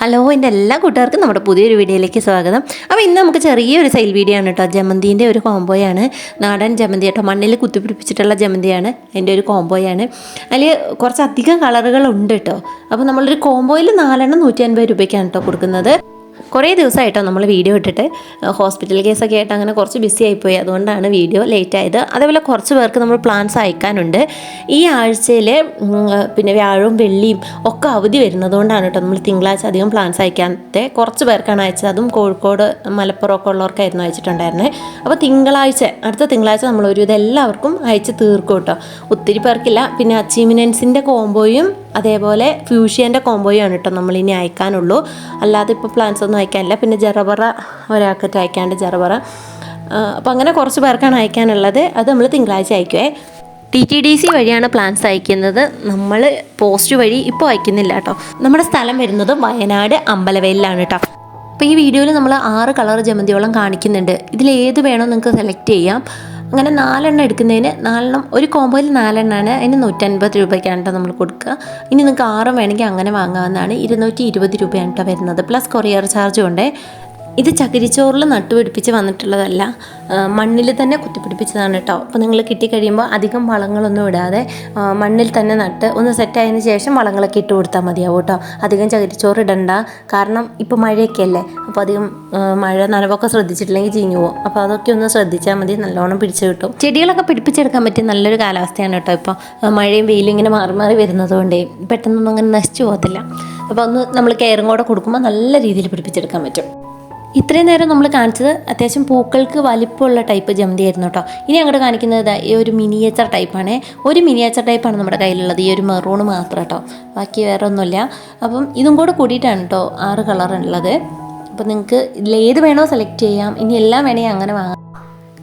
Hello എന്റെ എല്ലാ കൂട്ടുകാർക്കും നമ്മുടെ പുതിയൊരു വീഡിയോയിലേക്ക് സ്വാഗതം. അപ്പോൾ ഇന്ന് നമുക്ക് ചെറിയൊരു സെയിൽ വീഡിയോ ആണ് കേട്ടോ. ജമന്തിന്റെ ഒരു കോംബോയാണ് നാടൻ ജമന്തി കേട്ടോ. മണ്ണിൽ കുത്തിപ്പിടിപ്പിച്ചിട്ടുള്ള ജമന്തിയാണ് അതിന്റെ ഒരു കോംബോയാണ് അതിൽ കുറച്ചധികം കളറുകളുണ്ട് കേട്ടോ. അപ്പോൾ നമ്മളൊരു കോംബോയിൽ നാലെണ്ണം നൂറ്റി അൻപത് രൂപയ്ക്കാണ് കേട്ടോ കൊടുക്കുന്നത്. കുറേ ദിവസമായിട്ടോ നമ്മൾ വീഡിയോ ഇട്ടിട്ട് ഹോസ്പിറ്റൽ കേസൊക്കെ ആയിട്ട് അങ്ങനെ കുറച്ച് ബിസി ആയിപ്പോയി. അതുകൊണ്ടാണ് വീഡിയോ ലേറ്റ് ആയത്. അതേപോലെ കുറച്ച് പേർക്ക് നമ്മൾ പ്ലാൻസ് അയക്കാനുണ്ട്. ഈ ആഴ്ചയിൽ പിന്നെ വ്യാഴവും വെള്ളിയും ഒക്കെ അവധി വരുന്നതുകൊണ്ടാണ് കേട്ടോ നമ്മൾ തിങ്കളാഴ്ച അധികം പ്ലാൻസ് അയക്കാത്ത. കുറച്ച് പേർക്കാണ് അയച്ചത്. അതും കോഴിക്കോട് മലപ്പുറം ഒക്കെ ഉള്ളവർക്കായിരുന്നു അയച്ചിട്ടുണ്ടായിരുന്നത് അപ്പോൾ തിങ്കളാഴ്ച അടുത്ത തിങ്കളാഴ്ച നമ്മൾ ഒരു എല്ലാവർക്കും അയച്ച് തീർക്കും കേട്ടോ. ഒത്തിരി പേർക്കില്ല. പിന്നെ അച്ചീവ്മെൻസിന്റെ കോംബോയും അതേപോലെ ഫ്യൂഷ്യന്റെ കോംബോയും ആണ് കേട്ടോ നമ്മൾ ഇനി അയക്കാനുള്ളൂ. അല്ലാതെ ഇപ്പോൾ പ്ലാൻസ് ഒന്നും അയക്കാനില്ല. പിന്നെ ജറബറ ഒരാൾക്കിട്ട് അയക്കാണ്ട് ജറബറ. അപ്പോൾ അങ്ങനെ കുറച്ച് പേർക്കാണ് അയക്കാനുള്ളത്. അത് നമ്മൾ തിങ്കളാഴ്ച അയക്കുവേ. ടി ടി ഡി സി വഴിയാണ് പ്ലാൻസ് അയക്കുന്നത്. നമ്മൾ പോസ്റ്റ് വഴി ഇപ്പോൾ അയക്കുന്നില്ല കേട്ടോ നമ്മുടെ സ്ഥലം വരുന്നത് വയനാട് അമ്പലവയലിലാണ് കേട്ടോ അപ്പോൾ ഈ വീഡിയോയിൽ നമ്മൾ ആറ് കളർ ജമന്തിയോളം കാണിക്കുന്നുണ്ട്. ഇതിൽ ഏത് വേണോ നിങ്ങൾക്ക് സെലക്ട് ചെയ്യാം. അങ്ങനെ നാലെണ്ണം എടുക്കുന്നതിന് നാലെണ്ണം ഒരു കോമ്പോയിൽ നാലെണ്ണമാണ് അതിന് നൂറ്റൻപത് രൂപയ്ക്കാണ് കേട്ടോ നമ്മൾ കൊടുക്കുക. ഇനി നിങ്ങൾക്ക് ആറും വേണമെങ്കിൽ അങ്ങനെ വാങ്ങാവുന്നതാണ്. ഇരുന്നൂറ്റി ഇരുപത് രൂപയാണ് കേട്ടോ വരുന്നത്. പ്ലസ് കൊറിയർ ചാർജും ഉണ്ട്. ഇത് ചകിരിച്ചോറിൽ നട്ടുപിടിപ്പിച്ച് വന്നിട്ടുള്ളതല്ല. മണ്ണിൽ തന്നെ കുത്തിപ്പിടിപ്പിച്ചതാണ് കേട്ടോ അപ്പോൾ നിങ്ങൾ കിട്ടിക്കഴിയുമ്പോൾ അധികം വളങ്ങളൊന്നും ഇടാതെ മണ്ണിൽ തന്നെ നട്ട് ഒന്ന് സെറ്റായതിന് ശേഷം വളങ്ങളൊക്കെ ഇട്ട് കൊടുത്താൽ മതിയാവും കേട്ടോ അധികം ചകിരിച്ചോറ് ഇടണ്ട. കാരണം ഇപ്പോൾ മഴയൊക്കെ അല്ലേ? അപ്പോൾ അധികം മഴ നനവൊക്കെ ശ്രദ്ധിച്ചിട്ടില്ലെങ്കിൽ ചീഞ്ഞു പോകും. അപ്പോൾ അതൊക്കെ ഒന്ന് ശ്രദ്ധിച്ചാൽ മതി. നല്ലോണം പിടിച്ചു കിട്ടും. ചെടികളൊക്കെ പിടിപ്പിച്ചെടുക്കാൻ പറ്റിയ നല്ലൊരു കാലാവസ്ഥയാണ് കേട്ടോ ഇപ്പോൾ മഴയും വെയിലും ഇങ്ങനെ മാറി മാറി വരുന്നതുകൊണ്ട് പെട്ടെന്നൊന്നും അങ്ങനെ നശിച്ചു പോകത്തില്ല. അപ്പോൾ ഒന്ന് നമ്മൾ കെയറും കൂടെ കൊടുക്കുമ്പോൾ നല്ല രീതിയിൽ പിടിപ്പിച്ചെടുക്കാൻ പറ്റും. ഇത്രയും നേരം നമ്മൾ കാണിച്ചത് അത്യാവശ്യം പൂക്കൾക്ക് വലിപ്പമുള്ള ടൈപ്പ് ജമന്തി ആയിരുന്നു കേട്ടോ ഇനി അങ്ങോട്ട് കാണിക്കുന്നത് ഈ ഒരു മിനിയേച്ചർ ടൈപ്പാണ് ഒരു മിനിയേച്ചർ ടൈപ്പാണ് നമ്മുടെ കയ്യിലുള്ളത്. ഈ ഒരു മെറൂൺ മാത്രം കേട്ടോ ബാക്കി വേറെ ഒന്നുമില്ല അപ്പം ഇതും കൂടെ കൂടിയിട്ടാണ് കേട്ടോ ആറ് കളർ ഉള്ളത്. അപ്പോൾ നിങ്ങൾക്ക് ഇതിലേത് വേണോ സെലക്ട് ചെയ്യാം. ഇനി എല്ലാം വേണമെങ്കിൽ അങ്ങനെ വാങ്ങാം.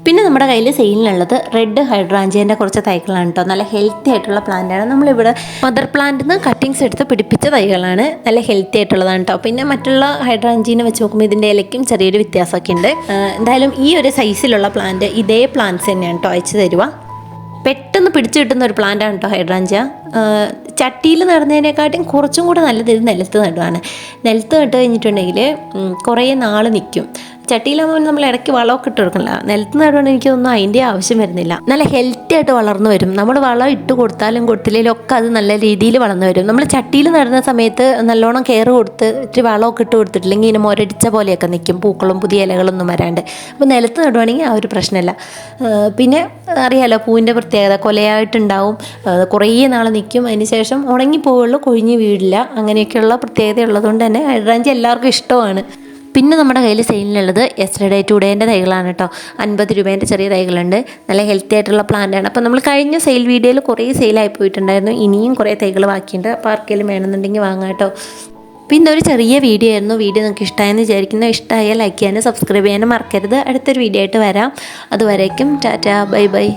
പിന്നെ നമ്മുടെ കയ്യിൽ സെയിലിനുള്ളത് റെഡ് ഹൈഡ്രാഞ്ചിയന്റെ കുറച്ച് തൈകളാണ് കേട്ടോ. നല്ല ഹെൽത്തി ആയിട്ടുള്ള പ്ലാന്റാണ് നമ്മളിവിടെ മദർ പ്ലാന്റിൽ നിന്ന് കട്ടിങ്സ് എടുത്ത് പിടിപ്പിച്ച തൈകളാണ്. നല്ല ഹെൽത്തി ആയിട്ടുള്ളതാണ് കേട്ടോ. പിന്നെ മറ്റുള്ള ഹൈഡ്രാഞ്ചീനെ വെച്ച് നോക്കുമ്പോൾ ഇതിന്റെ ഇലയ്ക്കും ചെറിയൊരു വ്യത്യാസമൊക്കെ ഉണ്ട്. എന്തായാലും ഈ ഒരു സൈസിലുള്ള പ്ലാന്റ് ഇതേ പ്ലാന്റ്സ് തന്നെയാണ് കേട്ടോ അയച്ചു തരുക. പെട്ടെന്ന് പിടിച്ചു കിട്ടുന്ന ഒരു പ്ലാന്റാണ് കേട്ടോ ഹൈഡ്രാഞ്ച ചട്ടിയിൽ നടുന്നതിനെക്കാട്ടും കുറച്ചും കൂടെ നല്ലത് ഇത് നിലത്ത് നടുവാണ്. നിലത്ത് നട്ട് കഴിഞ്ഞിട്ടുണ്ടെങ്കിൽ കുറേ നാൾ നിൽക്കും ചട്ടിയിലാകുമ്പോൾ നമ്മൾ ഇടയ്ക്ക് വളമൊക്കെ ഇട്ട് കൊടുക്കണില്ല നിലത്ത് നടുവാണ് എനിക്കൊന്നും അതിന്റെ ആവശ്യം വരുന്നില്ല. നല്ല ഹെൽത്തി ആയിട്ട് വളർന്നു വരും. നമ്മൾ വളം ഇട്ട് കൊടുത്താലും കൊടുത്തില്ലെങ്കിലും ഒക്കെ അത് നല്ല രീതിയിൽ വളർന്നു വരും. നമ്മൾ ചട്ടിയിൽ നടുന്ന സമയത്ത് നല്ലോണം കെയർ കൊടുത്ത് ഇത്തിരി വളമൊക്കെ ഇട്ട് കൊടുത്തിട്ടില്ലെങ്കിൽ ഇങ്ങനെ മുരടിച്ച പോലെയൊക്കെ നിൽക്കും. പൂക്കളും പുതിയ ഇലകളൊന്നും വരാണ്ട്. അപ്പോൾ നിലത്ത് നടുവാണെങ്കിൽ ആ ഒരു പ്രശ്നമില്ല. പിന്നെ അറിയാലോ പൂവിന്റെ പ്രത്യേകത. കൊലയായിട്ടുണ്ടാവും. കുറേ നാൾ നിൽക്കും. അതിന് ശേഷം ഉണങ്ങി പോവുള്ളൂ കൊഴിഞ്ഞ് വീടില്ല. അങ്ങനെയൊക്കെയുള്ള പ്രത്യേകത ഉള്ളതുകൊണ്ട് തന്നെ ഹൈഡ്രാഞ്ചി എല്ലാവർക്കും ഇഷ്ടമാണ്. പിന്നെ നമ്മുടെ കയ്യിൽ സെയിലിനുള്ളത് എസ്റ്റർഡേ ടുഡേന്റെ തൈകളാണ് കേട്ടോ. അൻപത് രൂപേന്റെ ചെറിയ തൈകളുണ്ട്. നല്ല ഹെൽത്തി ആയിട്ടുള്ള പ്ലാന്റാണ് അപ്പോൾ നമ്മൾ കഴിഞ്ഞ സെയിൽ വീഡിയോയിൽ കുറേ സെയിലായി പോയിട്ടുണ്ടായിരുന്നു. ഇനിയും കുറേ തൈകൾ ബാക്കിയുണ്ട്. അപ്പോൾ ആർക്കെങ്കിലും വേണമെന്നുണ്ടെങ്കിൽ വാങ്ങാം കേട്ടോ. പിന്നെ ഒരു ചെറിയ വീഡിയോ ആയിരുന്നു. വീഡിയോ നിങ്ങൾക്ക് ഇഷ്ടമായെന്ന് വിചാരിക്കുന്നു. ഇഷ്ടമായാൽ ലൈക്ക് ചെയ്യാനും സബ്സ്ക്രൈബ് ചെയ്യാനും മറക്കരുത്. അടുത്തൊരു വീഡിയോ ആയിട്ട് വരാം. അതുവരേക്കും ടാറ്റ. Bye bye.